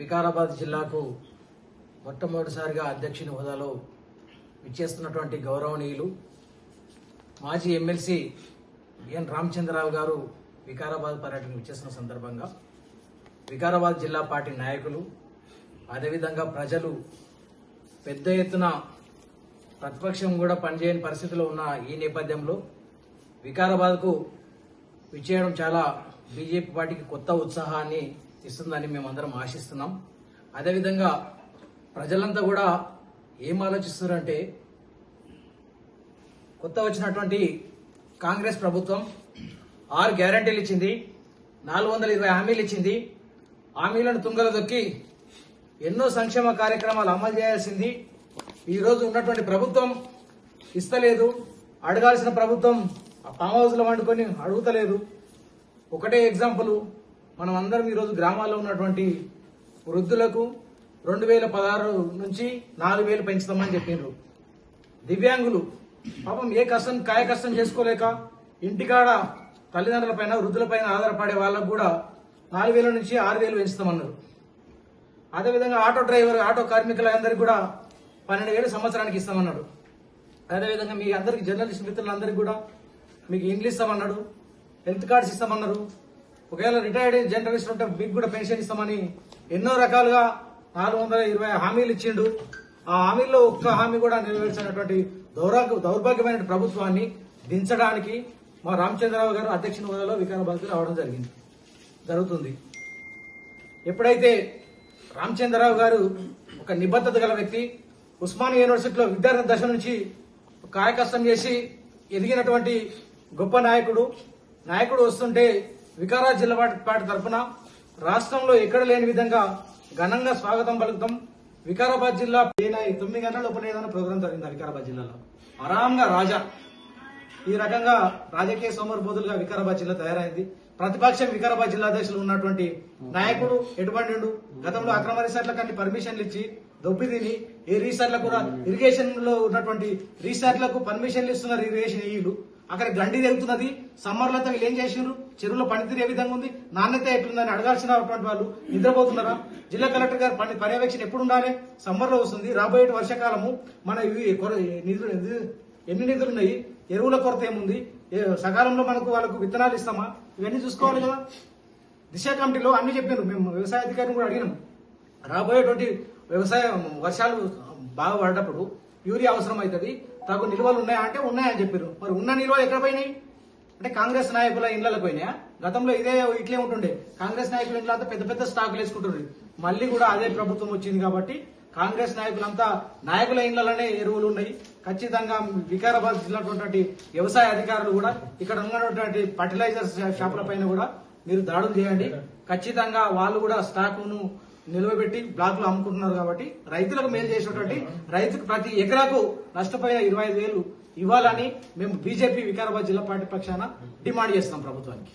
వికారాబాద్ జిల్లాకు మొట్టమొదటిసారిగా అధ్యక్షుని హోదాలో విచ్చేస్తున్నటువంటి గౌరవనీయులు మాజీ ఎమ్మెల్సీ ఎన్ రామచంద్రరావు గారు వికారాబాద్ పర్యటన విచ్చేసిన సందర్భంగా వికారాబాద్ జిల్లా పార్టీ నాయకులు అదేవిధంగా ప్రజలు పెద్ద ఎత్తున ప్రతిపక్షం కూడా పనిచేయని పరిస్థితిలో ఉన్న ఈ నేపథ్యంలో వికారాబాద్కు విచ్చేయడం చాలా బీజేపీ పార్టీకి కొత్త ఉత్సాహాన్ని ఇస్తుందని మేమందరం ఆశిస్తున్నాం. అదేవిధంగా ప్రజలంతా కూడా ఏం ఆలోచిస్తున్నారంటే కొత్త వచ్చినటువంటి కాంగ్రెస్ ప్రభుత్వం ఆరు గ్యారంటీలు ఇచ్చింది నాలుగు వందల ఇరవై హామీలు ఇచ్చింది హామీలను తుంగలు దొక్కి ఎన్నో సంక్షేమ కార్యక్రమాలు అమలు చేయాల్సింది. ఈరోజు ఉన్నటువంటి ప్రభుత్వం ఇస్తలేదు. అడగాల్సిన ప్రభుత్వం ఆ ఫామ్ హౌస్లో వండుకొని అడుగుతలేదు. ఒకటే ఎగ్జాంపుల్ మనం అందరం ఈరోజు గ్రామాల్లో ఉన్నటువంటి వృద్ధులకు రెండు వేల పదహారు నుంచి నాలుగు వేలు పెంచుతామని చెప్పిండ్రు దివ్యాంగులు పాపం ఏ కష్టం కాయ కష్టం చేసుకోలేక ఇంటికాడ తల్లిదండ్రుల పైన వృద్ధుల పైన ఆధారపడే వాళ్ళకు కూడా నాలుగు వేల నుంచి ఆరు వేలు పెంచుతామన్నారు. అదేవిధంగా ఆటో డ్రైవర్ ఆటో కార్మికులందరికీ కూడా పన్నెండు వేలు సంవత్సరానికి ఇస్తామన్నాడు. అదేవిధంగా మీ అందరికి జర్నలిస్ట్ మిత్రులందరికీ కూడా మీకు ఇంగ్లీష్ ఇస్తామన్నాడు హెల్త్ కార్డ్స్ ఇస్తామన్నారు. ఒకవేళ రిటైర్డ్ జర్నలిస్ట్ ఉంటే మీకు కూడా పెన్షన్ ఇస్తామని ఎన్నో రకాలుగా నాలుగు వందల ఇరవై హామీలు ఇచ్చిండు. ఆ హామీల్లో ఒక్క హామీ కూడా నెరవేర్చినటువంటి దౌర్భాగ్య దౌర్భాగ్యమైన ప్రభుత్వాన్ని దించడానికి మా రామచంద్రరావు గారు అధ్యక్షుని హోదాలో వికారాబాద్కు రావడం జరిగింది. జరుగుతుంది. ఎప్పుడైతే రామచంద్రరావు గారు ఒక నిబద్ధత గల వ్యక్తి ఉస్మానియా యూనివర్సిటీలో విద్యార్థి దశ నుంచి కాయకష్టం చేసి ఎదిగినటువంటి గొప్ప నాయకుడు నాయకుడు వస్తుంటే వికారాబాద్ జిల్లా పార్టీ తరఫున రాష్ట్రంలో ఎక్కడ లేని విధంగా ఘనంగా స్వాగతం పలుకుతాం. వికారాబాద్ జిల్లా ఏనాయి తొమ్మిది గంటల ఉపనివేదన ప్రోగ్రాం జరిగింది వికారాబాద్ జిల్లాలో. ఆరాంగా రాజా ఈ రకంగా రాజకీయ సోమరిపోతులుగా వికారాబాద్ జిల్లా తయారైంది. ప్రతిపక్షం వికారాబాద్ జిల్లా అధ్యక్షులు ఉన్నటువంటి నాయకుడు ఎటువంటి గతంలో అక్రమ రీసార్ట్ల అన్ని పర్మిషన్లు ఇచ్చి దొబ్బి తిని ఏ రీసార్ట్లకు కూడా ఇరిగేషన్లో ఉన్నటువంటి రీసార్ట్లకు పర్మిషన్లు ఇస్తున్నారు ఇరిగేషన్ ఈలు అక్కడ గండి తెగుతున్నది సమ్మర్లతో వీళ్ళు ఏం చేసిండ్రు? చెరువులో పనితీరు ఏ విధంగా ఉంది? నాణ్యత ఎట్లుందని అడగాల్సినటువంటి వాళ్ళు నిద్రపోతున్నారా? జిల్లా కలెక్టర్ గారు పని పర్యవేక్షణ ఎప్పుడు ఉండాలి సమ్మర్లో వస్తుంది. రాబోయే వర్షాకాలము మన ఇవి కొర- నిధులు ఎన్ని నిధులు ఉన్నాయి? ఎరువుల కొరత ఏముంది? సకాలంలో మనకు వాళ్ళకు విత్తనాలు ఇస్తామా? ఇవన్నీ చూసుకోవాలి కదా. దిశ కమిటీలో అన్ని చెప్పారు. మేము వ్యవసాయ అధికారిని కూడా అడిగినాం. రాబోయేటువంటి వ్యవసాయ వర్షాలు బాగా పడేటప్పుడు యూరియా అవసరం అవుతుంది తగు నిల్వలు ఉన్నాయా అంటే ఉన్నాయని చెప్పారు. మరి ఉన్న నిల్వలు ఎక్కడ పోయినాయి? అంటే కాంగ్రెస్ నాయకుల ఇండ్లకు పోయినాయా? గతంలో ఇదే ఇట్లే ఉంటుండే. కాంగ్రెస్ నాయకుల ఇంట్లో అంతా పెద్ద పెద్ద స్టాకులు వేసుకుంటుండే మళ్ళీ కూడా అదే ప్రభుత్వం వచ్చింది కాబట్టి కాంగ్రెస్ నాయకులంతా నాయకుల ఇండ్లలోనే ఎరువులు ఉన్నాయి. ఖచ్చితంగా వికారాబాద్ జిల్లాటువంటి వ్యవసాయ అధికారులు కూడా ఇక్కడ ఉన్నటువంటి ఫర్టిలైజర్ షాపుల పైన కూడా మీరు దాడులు చేయండి. ఖచ్చితంగా వాళ్ళు కూడా స్టాకును నిలవబెట్టి బ్లాక్లు అమ్ముకుంటున్నారు కాబట్టి రైతులకు మేలు చేసినటువంటి రైతుకు ప్రతి ఎకరాకు నష్టపోయే ఇరవై ఐదు వేలు ఇవ్వాలని మేము బీజేపీ వికారాబాద్ జిల్లా పార్టీ పక్షాన డిమాండ్ చేస్తున్నాం ప్రభుత్వానికి.